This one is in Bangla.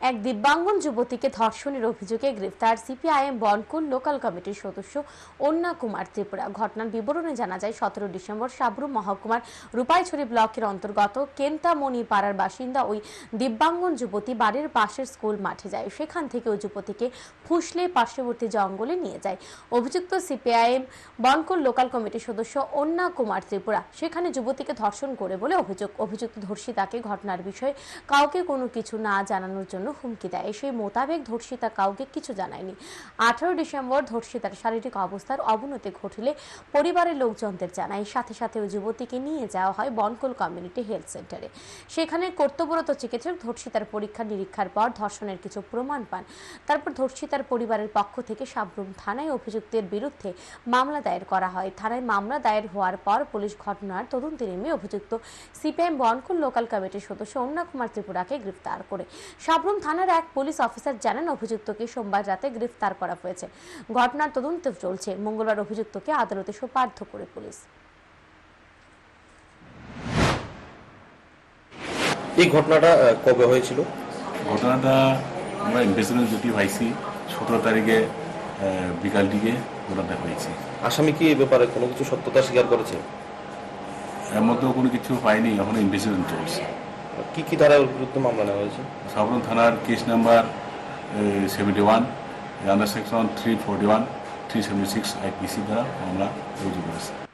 এক দিব্যাঙ্গন যুবতীকে ধর্ষণের অভিযোগে গ্রেফতার সিপিআইএম বনকুল লোকাল কমিটির সদস্য অন্না কুমার ত্রিপুরা। ঘটনার বিবরণে জানা যায়, সতেরো ডিসেম্বর সাবরু মহকুমার রূপাইছড়ি ব্লকের অন্তর্গত কেন্তামণি পাড়ার বাসিন্দা ওই দিব্যাঙ্গন যুবতী বাড়ির পাশের স্কুল মাঠে যায়। সেখান থেকে ওই যুবতীকে ফুসলে পার্শ্ববর্তী জঙ্গলে নিয়ে যায়। অভিযুক্ত সিপিআইএম বনকুল লোকাল কমিটির সদস্য অন্না কুমার ত্রিপুরা সেখানে যুবতীকে ধর্ষণ করে বলে অভিযোগ অভিযুক্ত ধর্ষিতাকে ঘটনার বিষয়ে কাউকে কোনো কিছু না জানানোর জন্য হুমকি দেয়। সেই মোতাবেক ধর্ষিতা কাউকে কিছু জানায়নি। আঠারো ডিসেম্বর ধর্ষিতার শারীরিক অবস্থার অবনতি ঘটলে পরিবারের লোকজনদের জানায়। সাথে সাথে ওই যুবতীকে নিয়ে যাওয়া হয় বনকল কমিউনিটি হেলথ সেন্টারে। সেখানে কর্তব্যরত চিকিৎসক ধর্ষিতার পরীক্ষা নিরীক্ষার পর ধর্ষণের কিছু প্রমাণ পান। তারপর ধর্ষিতার পরিবারের পক্ষ থেকে সাবরুম থানায় অভিযুক্তের বিরুদ্ধে মামলা দায়ের করা হয়। থানায় মামলা দায়ের হওয়ার পর পুলিশ ঘটনার তদন্তে নেমে অভিযুক্ত সিপিএম বনকুল লোকাল কমিটির সদস্য অন্না কুমার ত্রিপুরাকে গ্রেফতার করে। সাবরুম থানার এক পুলিশ অফিসার জানান অভিযুক্তকে সোমবার রাতে গ্রেফতার করা হয়েছে। ঘটনার তদন্ত চলছে। মঙ্গলবার অভিযুক্তকে আদালতে সোপার্দ করে পুলিশ। এই ঘটনাটা কবে হয়েছিল? ঘটনাটা আমরা ইনভেস্টিগেশন ডিউটি পাইছি সতেরো তারিখে আহ, বিকাল দিকে ঘটনাটা হয়েছে। আসামি কি এই ব্যাপারে কোনো কিছু সত্যতা স্বীকার করেছে? এর মধ্যেও কোনো কিছু পাইনি এখন ইনভেস্টিগেশন চলছে। কি কি ধারার বিরুদ্ধে মামলা নেওয়া হয়েছে? সাবরুম থানার case number seventy one under section three forty one three seventy six IPC দ্বারা মামলা রুজু করেছে।